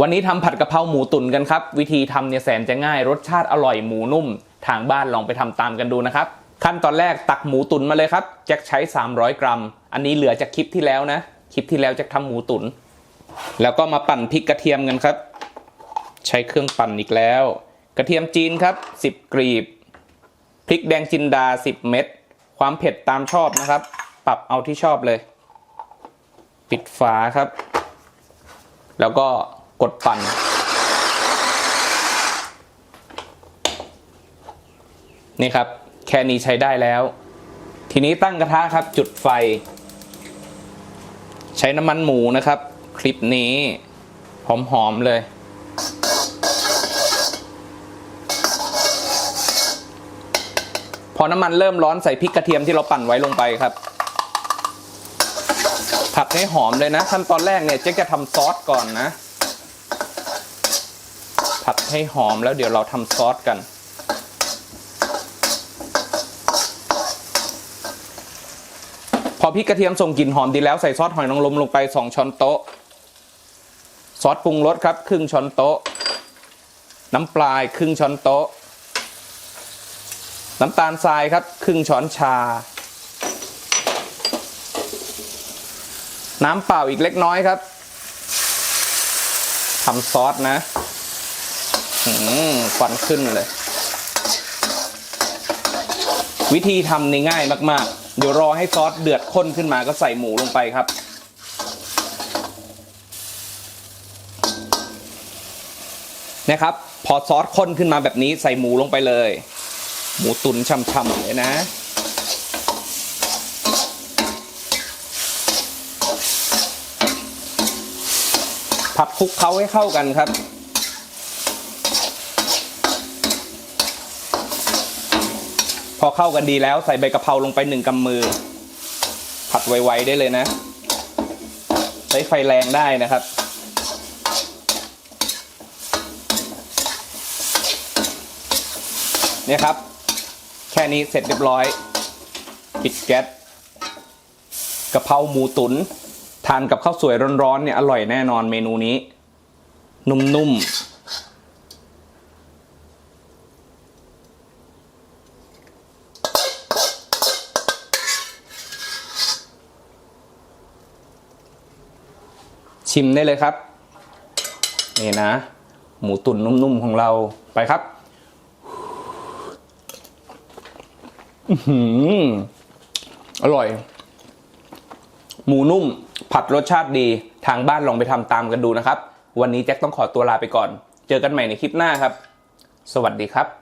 วันนี้ทำผัดกะเพราหมูตุ๋นกันครับ วิธีทำเนี่ยแสนจะง่ายรสชาติอร่อยหมูนุ่ม ทางบ้านลองไปทำตามกันดูนะครับ ขั้นตอนแรกตักหมูตุ๋นมาเลยครับแจ็คใช้ 300 กรัม อันนี้เหลือจากคลิปที่แล้วนะ คลิปที่แล้วแจ็คทำหมูตุ๋นแล้วก็มาปั่นพริกกระเทียมกันครับ ใช้เครื่องปั่นอีกแล้ว กระเทียมจีนครับ 10 กรีบพริกแดงจินดา 10 เม็ดความเผ็ดตามชอบนะครับ ปรับเอาที่ชอบเลย ปิดฝาครับ แล้วก็ กดปั่น นี่ครับ แค่นี้ใช้ได้แล้ว ทีนี้ตั้งกระทะครับ จุดไฟ ใช้น้ำมันหมูนะครับ คลิปนี้ หอม ๆ เลยพอน้ำมันเริ่มร้อนใส่พริกกระเทียมที่เราปั่นไว้ลงไปครับ ผัดให้หอมเลยนะขั้นตอนแรกเนี่ยเจ๊จะทำซอสก่อนนะ ผัดให้หอมแล้วเดี๋ยวเราทำซอสกัน พอพริกกระเทียมส่งกลิ่นหอมดีแล้วใส่ซอสหอยนางรมลงไป 2 ช้อนโต๊ะ ซอสปรุงรสครับ ครึ่งช้อนโต๊ะ น้ำปลายครึ่งช้อนโต๊ะ น้ำตาลทรายครับครึ่งช้อนชา น้ำเปล่าอีกเล็กน้อยครับทำซอสนะ ควันขึ้นเลย วิธีทำนี่ง่ายมากๆ เดี๋ยวรอให้ซอสเดือดข้นขึ้นมาก็ใส่หมูลงไปครับ นะครับ พอซอสข้นขึ้นมาแบบนี้ใส่หมูลงไปเลย หมูตุ๋นช่ำๆเลยนะผัดคลุกเคล้าให้เข้ากันครับ พอเข้ากันดีแล้วใส่ใบกะเพราลงไปหนึ่งกำมือ ผัดไวๆได้เลยนะ ใช้ไฟแรงได้นะครับ เนี่ยครับ แค่นี้เสร็จเรียบร้อย ปิดแก๊สกะเพราหมูตุน๋นทานกับข้าวสวยร้อนๆเนี่ยอร่อยแน่นอนเมนูนี้ นุ่มๆ ชิมได้เลยครับ นี่นะ หมูตุ๋นนุ่มๆของเราไปครับอือหืออร่อย หมูนุ่ม ผัดรสชาติดีทางบ้านลองไปทำตามกันดูนะครับ วันนี้แจ็คต้องขอตัวลาไปก่อน เจอกันใหม่ในคลิปหน้าครับ สวัสดีครับ